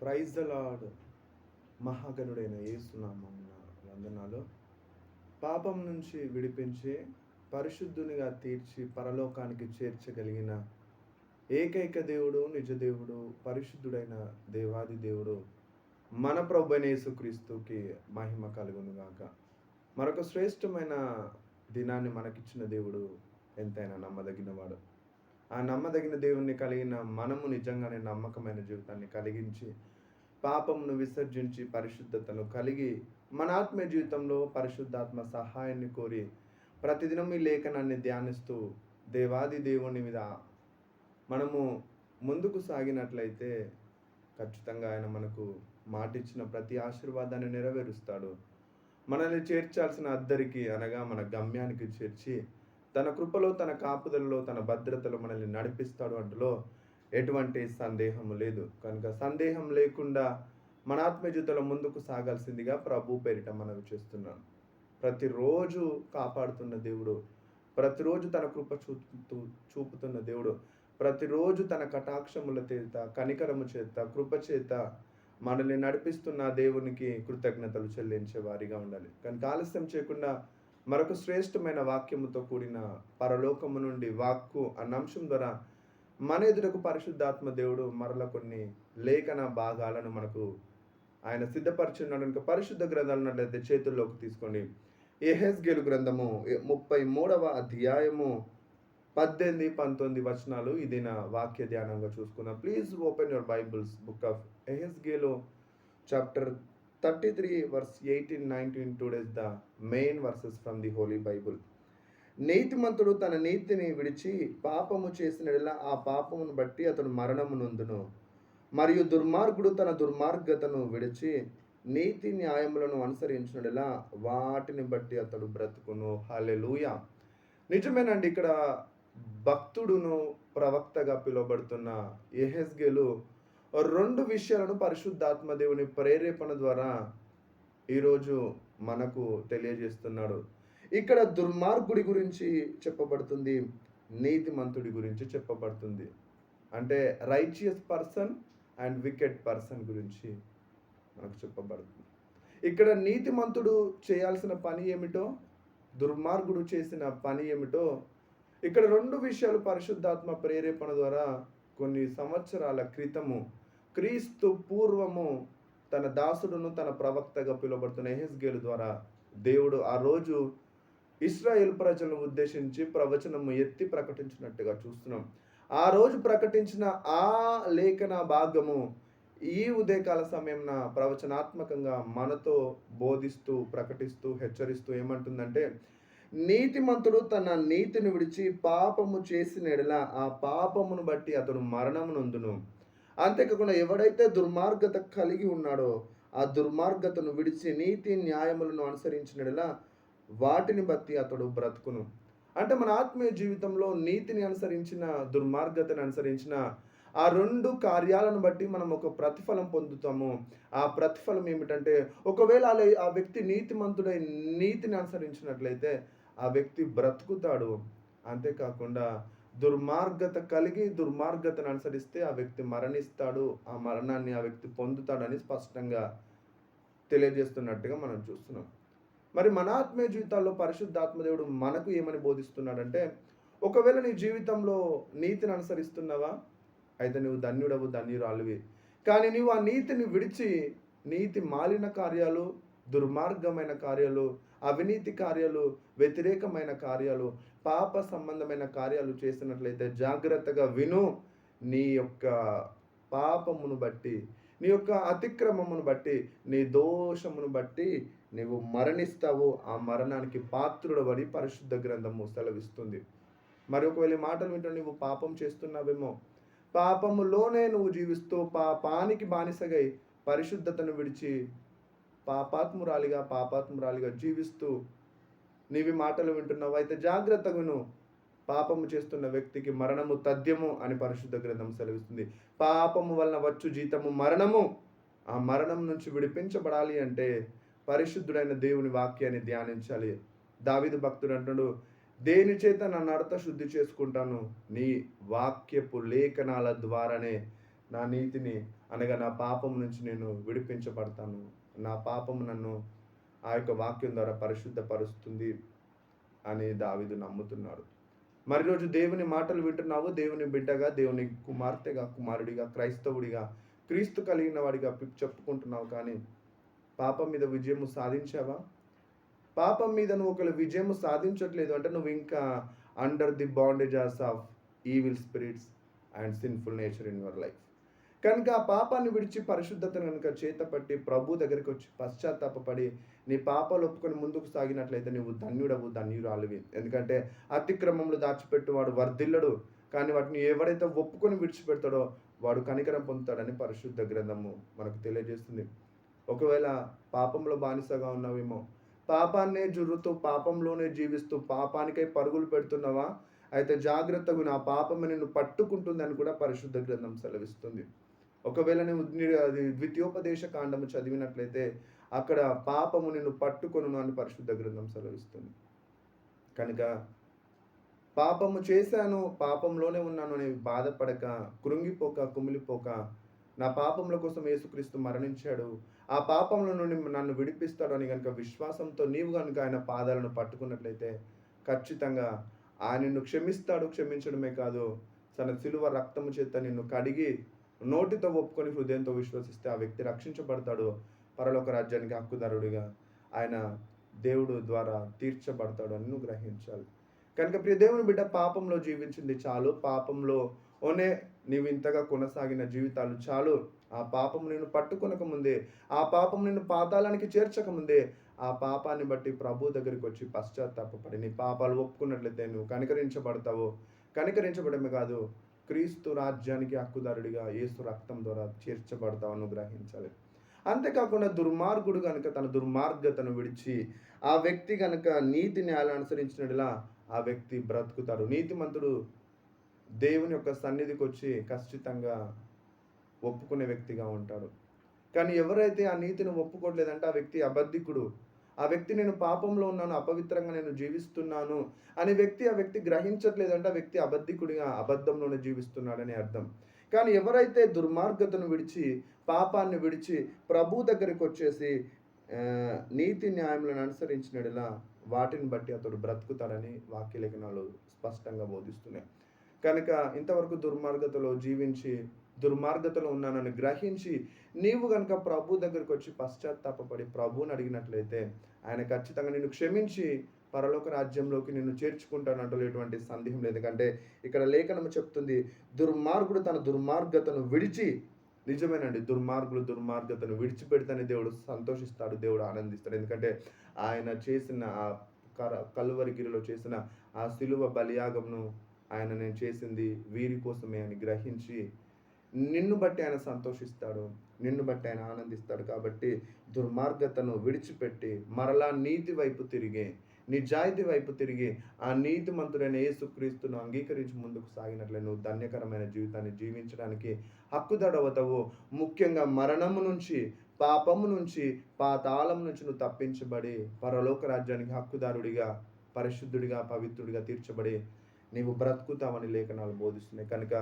Praise the lord. మహాగణుడైన ఏసునామం వందనాలు. పాపం నుంచి విడిపించి పరిశుద్ధునిగా తీర్చి పరలోకానికి చేర్చగలిగిన ఏకైక దేవుడు నిజ దేవుడు పరిశుద్ధుడైన దేవాది దేవుడు మన ప్రభు యేసుక్రీస్తుకి మహిమ కలుగునుగాక. మరొక శ్రేష్టమైన దినాన్ని మనకిచ్చిన దేవుడు ఎంతైనా నమ్మదగినవాడు. ఆ నమ్మదగిన దేవుణ్ణి కలిగిన మనము నిజంగానే నమ్మకమైన జీవితాన్ని కలిగించి పాపమును విసర్జించి పరిశుద్ధతను కలిగి మన ఆత్మీయ జీవితంలో పరిశుద్ధాత్మ సహాయాన్ని కోరి ప్రతిదినం ఈ లేఖనాన్ని ధ్యానిస్తూ దేవాది దేవుని మీద మనము ముందుకు సాగినట్లయితే ఖచ్చితంగా ఆయన మనకు మాటిచ్చిన ప్రతి ఆశీర్వాదాన్ని నెరవేరుస్తాడు. మనల్ని చేర్చాల్సిన అద్దరికి అనగా మన గమ్యానికి చేర్చి తన కృపలో తన కాపుదలలో తన భద్రతలో మనల్ని నడిపిస్తాడు అంటలో ఎటువంటి సందేహము లేదు. కనుక సందేహం లేకుండా మన ఆత్మజీవితంలో ముందుకు సాగాల్సిందిగా ప్రభు పేరిట మనవి చేస్తున్నాను ప్రతిరోజు కాపాడుతున్న దేవుడు ప్రతిరోజు తన కృప చూపుతూ చూపుతున్న దేవుడు ప్రతిరోజు తన కటాక్షముల చేత కనికరము చేత కృప చేత మనల్ని నడిపిస్తున్న దేవునికి కృతజ్ఞతలు చెల్లించే వారిగా ఉండాలి. కానీ ఆలస్యం చేయకుండా మరొక శ్రేష్టమైన వాక్యముతో కూడిన పరలోకము నుండి వాక్కు అన్న అంశం ద్వారా మన ఎదురకు పరిశుద్ధాత్మ దేవుడు మరల కొన్ని లేఖన భాగాలను మనకు ఆయన సిద్ధపరిచున్నాడు. కనుక పరిశుద్ధ గ్రంథాలను ఉన్నట్లయితే చేతుల్లోకి తీసుకోండి ఎహెస్గేలు గ్రంథము ముప్పై మూడవ అధ్యాయము పద్దెనిమిది పంతొమ్మిది వచనాలు ఇది నా వాక్య ధ్యానంగా చూసుకుందాం. Please open your Bibles book of Ezekiel chapter thirty three verse eighteen nineteen today's the main verses from the holy Bible నీతిమంతుడు తన నీతిని విడిచి పాపము చేసిన ఆ పాపమును బట్టి అతడు మరణము నొందును. మరియు దుర్మార్గుడు తన దుర్మార్గతను విడిచి నీతి న్యాయములను అనుసరించినలా వాటిని బట్టి అతడు బ్రతుకును. హలెలూయ నిజమేనండి ఇక్కడ భక్తుడును ప్రవక్తగా పిలువబడుతున్న ఎహెస్గేలు రెండు విషయాలను పరిశుద్ధాత్మ దేవుని ప్రేరేపణ ద్వారా ఈరోజు మనకు తెలియజేస్తున్నాడు. ఇక్కడ దుర్మార్గుడి గురించి చెప్పబడుతుంది నీతిమంతుడి గురించి చెప్పబడుతుంది. అంటే righteous person and wicked person గురించి మనకు చెప్పబడుతుంది. ఇక్కడ నీతిమంతుడు చేయాల్సిన పని ఏమిటో దుర్మార్గుడు చేసిన పని ఏమిటో ఇక్కడ రెండు విషయాలు పరిశుద్ధాత్మ ప్రేరేపణ ద్వారా కొన్ని సంవత్సరాల క్రితము క్రీస్తు పూర్వము తన దాసుడును తన ప్రవక్తగా పిలువబడుతున్న ఎహెస్గేలు ద్వారా దేవుడు ఆ రోజు ఇస్రాయేల్ ప్రజలను ఉద్దేశించి ప్రవచనము ఎత్తి ప్రకటించినట్టుగా చూస్తున్నాం. ఆ రోజు ప్రకటించిన ఆ లేఖన భాగము ఈ ఉదయకాల సమయంన ప్రవచనాత్మకంగా మనతో బోధిస్తూ ప్రకటిస్తూ హెచ్చరిస్తూ ఏమంటుందంటే నీతిమంతుడు తన నీతిని విడిచి పాపము చేసిన ఎడల ఆ పాపమును బట్టి అతడు మరణమునందును అంతేకాకుండా ఎవడైతే దుర్మార్గత కలిగి ఉన్నాడో ఆ దుర్మార్గతను విడిచి నీతి న్యాయములను అనుసరించినలా వాటిని బట్టి అతడు బ్రతుకును. అంటే మన ఆత్మీయ జీవితంలో నీతిని అనుసరించిన దుర్మార్గతను అనుసరించిన ఆ రెండు కార్యాలను బట్టి మనం ఒక ప్రతిఫలం పొందుతాము. ఆ ప్రతిఫలం ఏమిటంటే ఒకవేళ అలా ఆ వ్యక్తి నీతిమంతుడై నీతిని అనుసరించినట్లయితే ఆ వ్యక్తి బ్రతుకుతాడు. అంతేకాకుండా దుర్మార్గత కలిగి దుర్మార్గతను అనుసరిస్తే ఆ వ్యక్తి మరణిస్తాడు ఆ మరణాన్ని ఆ వ్యక్తి పొందుతాడని స్పష్టంగా తెలియజేస్తున్నట్టుగా మనం చూస్తున్నాం. మరి మన ఆత్మీయ జీవితాల్లో పరిశుద్ధాత్మదేవుడు మనకు ఏమని బోధిస్తున్నాడంటే ఒకవేళ నీ జీవితంలో నీతిని అనుసరిస్తున్నావా? అయితే నువ్వు ధన్యుడవు ధన్యురాలువి. కానీ నీవు ఆ నీతిని విడిచి నీతి మాలిన కార్యాలు దుర్మార్గమైన కార్యాలు అవినీతి కార్యాలు వ్యతిరేకమైన కార్యాలు పాప సంబంధమైన కార్యాలు చేసినట్లయితే జాగ్రత్తగా విను. నీ యొక్క పాపమును బట్టి నీ యొక్క అతిక్రమమును బట్టి నీ దోషమును బట్టి నీవు మరణిస్తావు. ఆ మరణానికి పాత్రుడబడి పరిశుద్ధ గ్రంథము సెలవిస్తుంది. మరి ఒకవేళ మాటలు వింటూ నువ్వు పాపం చేస్తున్నావేమో? పాపములోనే నువ్వు జీవిస్తూ పాపానికి బానిసగై పరిశుద్ధతను విడిచి పాపాత్మురాలిగా పాపాత్మురాలిగా జీవిస్తూ నీవి మాటలు వింటున్నావు. అయితే జాగ్రత్తగును పాపము చేస్తున్న వ్యక్తికి మరణము తథ్యము అని పరిశుద్ధ గ్రంథం సెలవిస్తుంది. పాపము వలన వచ్చు జీతము మరణము. ఆ మరణం నుంచి విడిపించబడాలి అంటే పరిశుద్ధుడైన దేవుని వాక్యాన్ని ధ్యానించాలి. దావిదు భక్తుడు అంటుడు దేని చేత నా నడత శుద్ధి చేసుకుంటాను? నీ వాక్యపు లేఖనాల ద్వారానే నా నీతిని అనగా నా పాపం నుంచి నేను విడిపించబడతాను. నా పాపం నన్ను ఆ యొక్క వాక్యం ద్వారా పరిశుద్ధపరుస్తుంది అని దావిదు నమ్ముతున్నాడు. మరి రోజు దేవుని మాటలు వింటున్నావు? దేవుని బిడ్డగా దేవుని కుమార్తెగా కుమారుడిగా క్రైస్తవుడిగా క్రీస్తు కలిగిన వాడిగా చెప్పుకుంటున్నావు కానీ పాపం మీద విజయము సాధించావా? పాపం మీద నువ్వు ఒకవేళ విజయము సాధించట్లేదు అంటే నువ్వు ఇంకా under the bondages of evil spirits and sinful nature in your life కనుక ఆ పాపాన్ని విడిచి పరిశుద్ధతను కనుక చేతపట్టి ప్రభు దగ్గరికి వచ్చి పశ్చాత్తాపడి నీ పాపాలు ఒప్పుకొని ముందుకు సాగినట్లయితే నువ్వు ధన్యుడవు ధన్యురాలివి. ఎందుకంటే అతిక్రమంలో దాచిపెట్టువాడు వర్ధిల్లడు. కానీ వాటిని ఎవరైతే ఒప్పుకొని విడిచిపెడతాడో వాడు కనికరం పొందుతాడని పరిశుద్ధ గ్రంథము మనకు తెలియజేస్తుంది. ఒకవేళ పాపంలో బానిసగా ఉన్నావేమో పాపాన్నే జుర్రుతూ పాపంలోనే జీవిస్తూ పాపానికై పరుగులు పెడుతున్నావా? అయితే జాగ్రత్తగా నా పాపం నిన్ను పట్టుకుంటుందని కూడా పరిశుద్ధ గ్రంథం సెలవిస్తుంది. ఒకవేళ నువ్వు అది ద్వితీయోపదేశ కాండము చదివినట్లయితే అక్కడ పాపము నిన్ను పట్టుకొను అని పరిశుద్ధ గ్రంథం సెలవిస్తుంది. కనుక పాపము చేశాను పాపంలోనే ఉన్నాను అని బాధపడక కృంగిపోక కుమిలిపోక నా పాపముల కోసం యేసుక్రీస్తు మరణించాడు. ఆ పాపంలో నుండి నన్ను విడిపిస్తాడు అని కనుక విశ్వాసంతో నీవు కనుక ఆయన పాదాలను పట్టుకున్నట్లయితే ఖచ్చితంగా ఆయన నిన్ను క్షమిస్తాడు క్షమించడమే కాదు తన సిలువ రక్తము చేత నిన్ను కడిగి నోటితో ఒప్పుకొని హృదయంతో విశ్వసిస్తే ఆ వ్యక్తి రక్షించబడతాడు. పరలోక రాజ్యానికి హక్కుదారుడిగా ఆయన దేవుడు ద్వారా తీర్చబడతాడు అని నువ్వు గ్రహించాలి. కనుక ప్రియ దేవుని బిడ్డ పాపంలో జీవించింది చాలు. పాపంలో ఓనే నీవు ఇంతగా కొనసాగిన జీవితాలు చాలు. ఆ పాపం నిన్ను పట్టుకొనక ముందే ఆ పాపం నిన్ను పాతాళానికి చేర్చకముందే ఆ పాపాన్ని బట్టి ప్రభు దగ్గరికి వచ్చి పశ్చాత్తాపడి నీ పాపాలు ఒప్పుకున్నట్లయితే నువ్వు కనికరించబడతావు. కనికరించబడమే కాదు క్రీస్తు రాజ్యానికి హక్కుదారుడిగా యేసు రక్తం ద్వారా చేర్చబడతావు గ్రహించాలి. అంతేకాకుండా దుర్మార్గుడు కనుక తన దుర్మార్గతను విడిచి ఆ వ్యక్తి కనుక నీతి న్యాయాలు అనుసరించినట్లా ఆ వ్యక్తి బ్రతుకుతాడు. నీతిమంతుడు దేవుని యొక్క సన్నిధికి వచ్చి ఖచ్చితంగా ఒప్పుకునే వ్యక్తిగా ఉంటాడు. కానీ ఎవరైతే ఆ నీతిని ఒప్పుకోవట్లేదంటే ఆ వ్యక్తి అబద్ధికుడు. ఆ వ్యక్తి నేను పాపంలో ఉన్నాను అపవిత్రంగా నేను జీవిస్తున్నాను అనే వ్యక్తి ఆ వ్యక్తి గ్రహించట్లేదంటే ఆ వ్యక్తి అబద్ధికుడిగా అబద్ధంలోనే జీవిస్తున్నాడని అర్థం. కానీ ఎవరైతే దుర్మార్గతను విడిచి పాపాన్ని విడిచి ప్రభు దగ్గరికి వచ్చేసి నీతి న్యాయములను అనుసరించినలా వాటిని బట్టి అతడు బ్రతుకుతాడని వాక్యలేఖనాలు స్పష్టంగా బోధిస్తున్నాయి. కనుక ఇంతవరకు దుర్మార్గతలో జీవించి దుర్మార్గతలో ఉన్నానని గ్రహించి నీవు కనుక ప్రభు దగ్గరికి వచ్చి పశ్చాత్తాపడి ప్రభువుని అడిగినట్లయితే ఆయన ఖచ్చితంగా నిన్ను క్షమించి పరలోక రాజ్యంలోకి నిన్ను చేర్చుకుంటానంటూ ఎటువంటి సందేహం లేదు. ఎందుకంటే ఇక్కడ లేఖనం చెప్తుంది దుర్మార్గుడు తన దుర్మార్గతను విడిచి నిజమేనండి దుర్మార్గులు దుర్మార్గతను విడిచిపెడితేనే దేవుడు సంతోషిస్తాడు దేవుడు ఆనందిస్తాడు. ఎందుకంటే ఆయన చేసిన ఆ కర కల్వరిగిరిలో చేసిన ఆ సిలువ బలియాగంను ఆయన నేను చేసింది వీరి కోసమే అని గ్రహించి నిన్ను బట్టి ఆయన సంతోషిస్తాడు నిన్ను బట్టి ఆయన ఆనందిస్తాడు కాబట్టి దుర్మార్గతను విడిచిపెట్టి మరలా నీతి వైపు తిరిగి నిజాయితీ వైపు తిరిగి ఆ నీతిమంతుడైన యేసుక్రీస్తును అంగీకరించి ముందుకు సాగినట్లే నువ్వు ధన్యకరమైన జీవితాన్ని జీవించడానికి హక్కుదడవతవు. ముఖ్యంగా మరణము నుంచి పాపము నుంచి పాతాళం నుంచి నువ్వు తప్పించబడి పరలోక రాజ్యానికి హక్కుదారుడిగా పరిశుద్ధుడిగా పవిత్రుడిగా తీర్చబడి నీవు బ్రతుకుతావని లేఖనాలు బోధిస్తున్నాయి. కనుక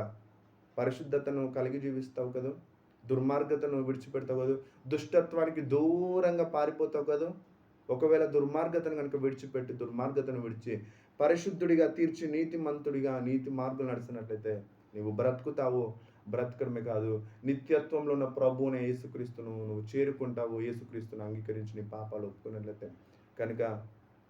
పరిశుద్ధతను కలిగి జీవిస్తావు కదా? దుర్మార్గతను విడిచిపెడతావు కదా? దుష్టత్వానికి దూరంగా పారిపోతావు కదా? ఒకవేళ దుర్మార్గతను కనుక విడిచిపెట్టి దుర్మార్గతను విడిచి పరిశుద్ధుడిగా తీర్చి నీతి మంతుడిగా నీతి మార్గం నడిచినట్లయితే నువ్వు బ్రతుకుతావు. బ్రతకడమే కాదు నిత్యత్వంలో ఉన్న ప్రభువునే యేసుక్రీస్తును నువ్వు చేరుకుంటావు. యేసుక్రీస్తును అంగీకరించి నీ పాపాలు ఒప్పుకున్నట్లయితే కనుక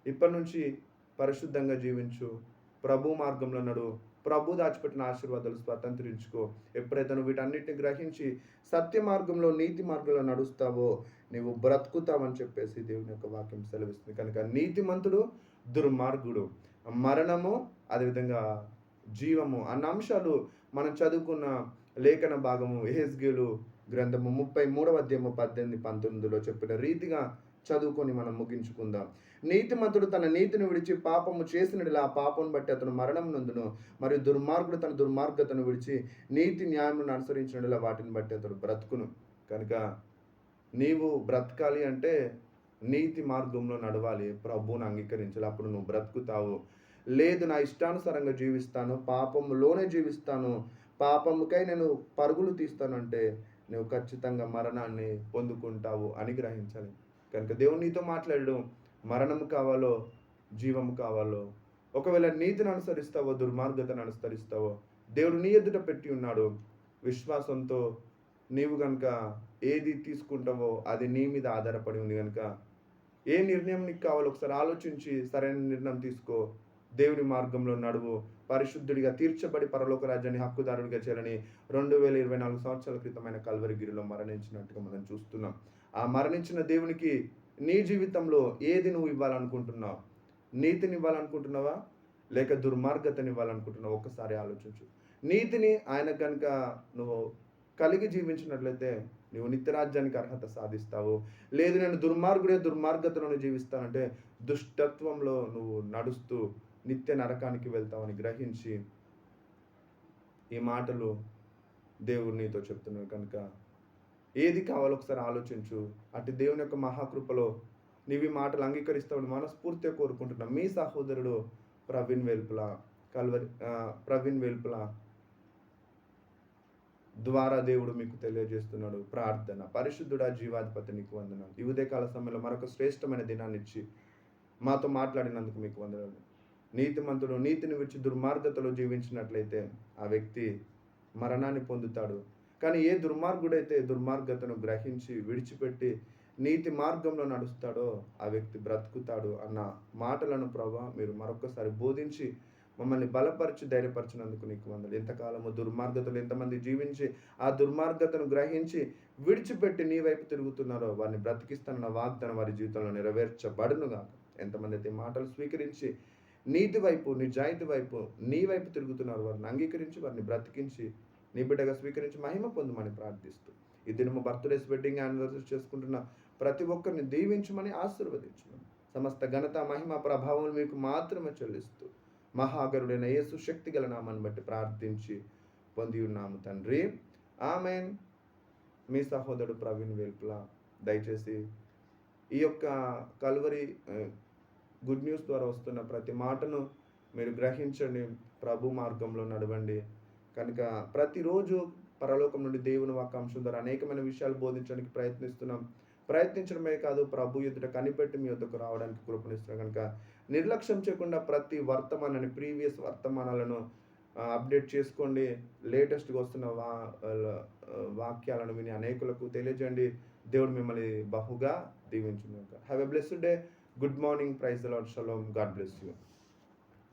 ఇప్పటి నుంచి పరిశుద్ధంగా జీవించు. ప్రభు మార్గంలో నడు. ప్రభు దాచిపెట్టిన ఆశీర్వాదాలు స్వతంత్రించుకో ఎప్పుడైతే నువ్వు వీటన్నిటిని గ్రహించి సత్య మార్గంలో నీతి మార్గంలో నడుస్తావో నీవు బ్రతుకుతావని చెప్పేసి దేవుని యొక్క వాక్యం సెలవిస్తుంది. కనుక నీతిమంతుడు దుర్మార్గుడు. మరణము అదేవిధంగా జీవము అన్న అంశాలు మనం చదువుకున్న లేఖన భాగము ఏహెస్గేలు గ్రంథము ముప్పై మూడవ అధ్యాయము పద్దెనిమిది పంతొమ్మిదిలో చెప్పిన రీతిగా చదువుకొని మనం ముగించుకుందాం. నీతిమంతుడు తన నీతిని విడిచి పాపము చేసినడిలా ఆ పాపం బట్టి అతను మరణం నందును. మరియు దుర్మార్గుడు తన దుర్మార్గతను విడిచి నీతి న్యాయములను అనుసరించినడిలా వాటిని బట్టి అతడు బ్రతుకును. కనుక నీవు బ్రతకాలి అంటే నీతి మార్గంలో నడవాలి. ప్రభువును అంగీకరించాలి. అప్పుడు నువ్వు బ్రతుకుతావు. లేదు నా ఇష్టానుసారంగా జీవిస్తాను. పాపంలోనే జీవిస్తాను. పాపముకై నేను పరుగులు తీస్తానంటే నువ్వు ఖచ్చితంగా మరణాన్ని పొందుకుంటావు అని గ్రహించాలి. కనుక దేవుడు నీతో మాట్లాడడం. మరణం కావాలో జీవం కావాలో ఒకవేళ నీతిని అనుసరిస్తావో దుర్మార్గతను అనుసరిస్తావో దేవుడు నీ ఎదుట పెట్టి ఉన్నాడు. విశ్వాసంతో నీవు కనుక ఏది తీసుకుంటావో అది నీ మీద ఆధారపడి ఉంది కనుక ఏ నిర్ణయం నీకు కావాలో ఒకసారి ఆలోచించి సరైన నిర్ణయం తీసుకో. దేవుని మార్గంలో నడువు. పరిశుద్ధుడిగా తీర్చబడి పరలోక రాజ్యాన్ని హక్కుదారుడిగా చేయాలని రెండు వేల ఇరవై నాలుగు సంవత్సరాల క్రితమైన కల్వరిగిరిలో మరణించినట్టుగా మనం చూస్తున్నాం. ఆ మరణించిన దేవునికి నీ జీవితంలో ఏది నువ్వు ఇవ్వాలనుకుంటున్నావు? నీతిని ఇవ్వాలనుకుంటున్నావా? లేక దుర్మార్గతని ఇవ్వాలనుకుంటున్నావు? ఒక్కసారి ఆలోచించు. నీతిని ఆయన కనుక నువ్వు కలిగి జీవించినట్లయితే నువ్వు నిత్యరాజ్యానికి అర్హత సాధిస్తావు. లేదు నేను దుర్మార్గుడే దుర్మార్గతలను జీవిస్తానంటే దుష్టత్వంలో నువ్వు నడుస్తూ నిత్య నరకానికి వెళ్తావని గ్రహించి ఈ మాటలు దేవుడు నీతో చెప్తున్నావు కనుక ఏది కావాలో ఒకసారి ఆలోచించు. అటు దేవుని యొక్క మహాకృపలో నీవి మాటలు అంగీకరిస్తామని మనస్ఫూర్తిగా కోరుకుంటున్నాం. మీ సహోదరుడు ప్రవీణ్ వెల్పుల కల్వరి ప్రవీణ్ వెల్పుల ద్వారా దేవుడు మీకు తెలియజేస్తున్నాడు. ప్రార్థన. పరిశుద్ధుడా జీవాధిపతి నీకు వందనాలు. ఈ ఉదయకాల సమయంలో మరొక శ్రేష్టమైన దినాన్ని ఇచ్చి మాతో మాట్లాడినందుకు మీకు వందనాలు. నీతిమంతుడు నీతిని విడిచి దుర్మార్గతలో జీవించినట్లయితే ఆ వ్యక్తి మరణాన్ని పొందుతాడు. కానీ ఏ దుర్మార్గుడైతే దుర్మార్గతను గ్రహించి విడిచిపెట్టి నీతి మార్గంలో నడుస్తాడో ఆ వ్యక్తి బ్రతుకుతాడు అన్న మాటలను ప్రభా మీరు మరొకసారి బోధించి మమ్మల్ని బలపరిచి ధైర్యపరిచినందుకు నీకు వందలు. ఎంతకాలము దుర్మార్గతలు ఎంతమంది జీవించి ఆ దుర్మార్గతను గ్రహించి విడిచిపెట్టి నీ వైపు తిరుగుతున్నారో వారిని బ్రతికిస్తానన్న వాగ్దానం వారి జీవితంలో నెరవేర్చబడునుగా ఎంతమంది అయితే మాటలు స్వీకరించి నీతి వైపు నిజాయితీ వైపు నీ వైపు తిరుగుతున్నారు వారిని అంగీకరించి వారిని బ్రతికించి నీ బిడ్డగా స్వీకరించి మహిమ పొందమని ప్రార్థిస్తూ ఈ దినము బర్త్డేస్ వెడ్డింగ్ యానివర్సరీ చేసుకుంటున్న ప్రతి ఒక్కరిని దీవించమని ఆశీర్వదించమని సమస్త ఘనత మహిమ ప్రభావం మీకు మాత్రమే చెల్లిస్తూ మహాగరుడైన యేసు శక్తి గల నామాన్ని బట్టి ప్రార్థించి పొంది ఉన్నాము తండ్రి. ఆమెన్. మీ సహోదరుడు ప్రవీణ్ వేల్పుల దయచేసి ఈ యొక్క కల్వరి గుడ్ న్యూస్ ద్వారా వస్తున్న ప్రతి మాటను మీరు గ్రహించండి. ప్రభు మార్గంలో నడవండి. కనుక ప్రతిరోజు పరలోకం నుండి దేవుని వాక్యాంశం ద్వారా అనేకమైన విషయాలు బోధించడానికి ప్రయత్నిస్తున్నాం. ప్రయత్నించడమే కాదు ప్రభు ఎదుట కనిపెట్టి మీ వద్దకు రావడానికి కృపణిస్తున్నాం కనుక. నిర్లక్ష్యం చేయకుండా ప్రతి వర్తమానాన్ని ప్రీవియస్ వర్తమానాలను అప్డేట్ చేసుకోండి. లేటెస్ట్గా వస్తున్న వా వాక్యాలను విని అనేకులకు తెలియజేయండి. దేవుడు మిమ్మల్ని బహుగా దీవించును have a blessed day good morning praise Lord shalom God bless you